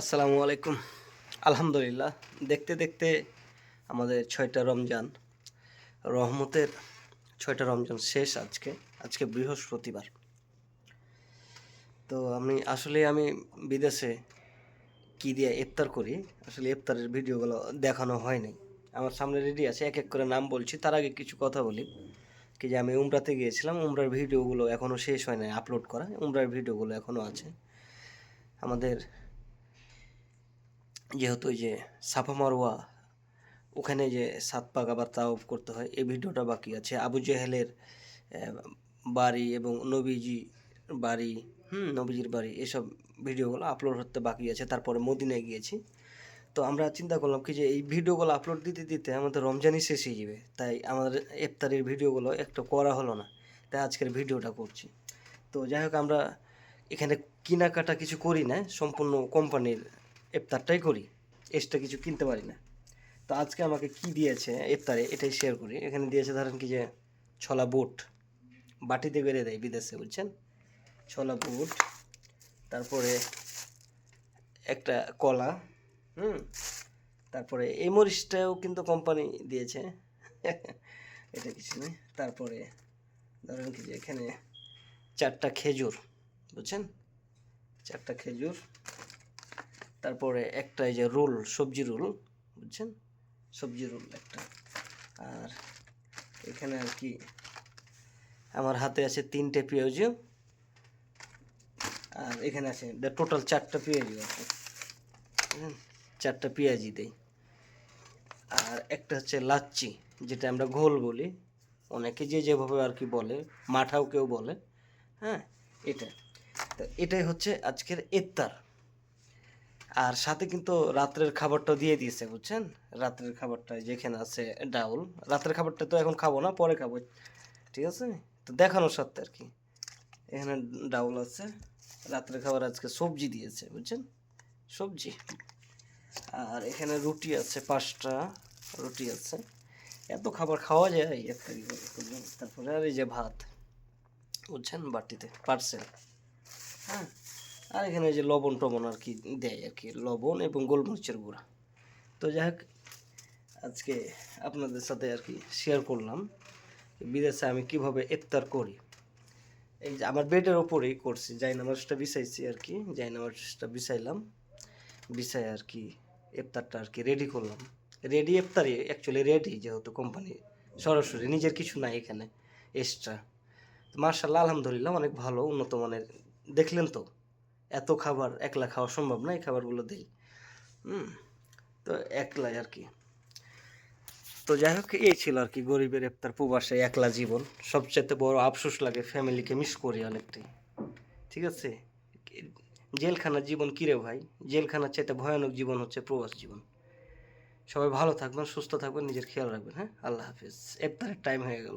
আসসালামু আলাইকুম। আলহামদুলিল্লাহ, দেখতে দেখতে আমাদের ছয়টা রমজান। রহমতের ছয়টা রমজান শেষ আজকে আজকে বৃহস্পতিবার। তো আমি, আসলে আমি বিদেশে কি দিয়ে ইফতার করি, আসলে ইফতারের ভিডিওগুলো দেখানো হয় নাই আমার সামনে রেডি আছে, এক এক করে নাম বলছি, তার আগে কিছু কথা বলি। কি যে আমি উমরাতে গিয়েছিলাম, উমরার ভিডিওগুলো এখনও শেষ হয় নাই আপলোড করা, উমরার ভিডিওগুলো এখনও আছে। আমাদের যেহেতু যে সাফা মারোয়া ওখানে যে সাত পাক আবার তাও করতে হয়, এই ভিডিওটা বাকি আছে। আবু জেহেলের বাড়ি এবং নবীজি বাড়ি, হুম, নবীজির বাড়ি, এসব ভিডিওগুলো আপলোড করতে বাকি আছে। তারপরে মদিনায় গিয়েছি। তো আমরা চিন্তা করলাম কি যে এই ভিডিওগুলো আপলোড দিতে দিতে আমাদের রমজানই শেষ হয়ে যাবে। তাই আমাদের ইফতারের ভিডিওগুলো একটু করা হলো না। তাই আজকের ভিডিওটা করছি। তো যাই হোক, আমরা এখানে কেনাকাটা কিছু করি না। সম্পূর্ণ কোম্পানির ইফতারটাই করি এক্সট্রা কিছু কিনতে পারি না। তো আজকে আমাকে কি দিয়েছে ইফতারে, এটাই শেয়ার করি। এখানে দিয়েছে ধরেন কি যে ছলা বুট, বাটিতে বেড়ে দেয় বিদেশে, বুঝছেন? ছলা বুট, তারপরে একটা কলা, হুম? তারপরে এই মরিচটাও কিন্তু কোম্পানি দিয়েছে। এটা কিছু নেই। তারপরে ধরেন কি যে এখানে চারটা খেজুর, বুঝছেন? চারটা খেজুর তারপরে একটা এই যে রোল, সবজি রোল, বুঝছেন? সবজি রোল একটা। আর এখানে আর কি, আমার হাতে আছে তিনটে পেঁয়াজু, আর এখানে আছে টোটাল চারটা পেঁয়াজু আছে? চারটা পেঁয়াজি দেই। আর একটা হচ্ছে লাচ্চি, যেটা আমরা ঘোল বলি। অনেকে যে যেভাবে আর কি বলে, মাঠাও কেউ বলে হ্যাঁ? এটা। তো এটাই হচ্ছে আজকের ইফতার আর সাথে কিন্তু রাত্রের খাবারটা দিয়ে দিয়েছে, বুঝছেন? রাত্রের খাবারটা যেখানে আছে ডাউল। রাত্রের খাবারটা তো এখন খাব না, পরে খাব, ঠিক আছে? তো দেখানোর সাথে আর কি। এখানে ডাউল আছে। রাত্রের খাবার আজকে সবজি দিয়েছে, বুঝছেন? সবজি। আর এখানে রুটি আছে, পাঁচটা রুটি আছে। এত খাবার খাওয়া যায় ইফতারি তারপরে আর এই যে ভাত, বুঝছেন? বাটিতে, পার্সেল। হ্যাঁ? আর এখানে যে লবণ টবণ আর কি দেয় আর কি, লবণ এবং গোলমরিচের গুঁড়া। তো যাই হোক, আজকে আপনাদের সাথে আর কি শেয়ার করলাম বিদেশে আমি কীভাবে ইফতার করি। এই যে আমার বেডের ওপরেই করছি যাই নামাজটা বিছাইছি আর কি যাই নামাজটা বিছাইলাম, বিছাই আর কি ইফতারটা আর কি রেডি করলাম। রেডি ইফতারি অ্যাকচুয়ালি রেডি যেহেতু কোম্পানি সরাসরি নিজের কিছু নাই এখানে এক্সট্রা মার্শাল্লাহ আলহামদুলিল্লাহ, অনেক ভালো, উন্নত মানের, দেখলেন তো? এত খাবার একলা খাওয়া সম্ভব না এই খাবারগুলো দেই। হুম, তো একলাই আর কি। তো যাই হোক, এই ছিল আর কি গরিবের ইফতার প্রবাসে একলা জীবন। সবচেয়ে বড় আফসোস লাগে ফ্যামিলিকে মিস করি অনেকটাই। ঠিক আছে? জেলখানার জীবন কিরে ভাই? জেলখানার চাইতে ভয়ানক জীবন হচ্ছে প্রবাস জীবন। সবাই ভালো থাকবেন, সুস্থ থাকবেন, নিজের খেয়াল রাখবেন হ্যাঁ? আল্লাহ হাফিজ। ইফতারের টাইম হয়ে গেল।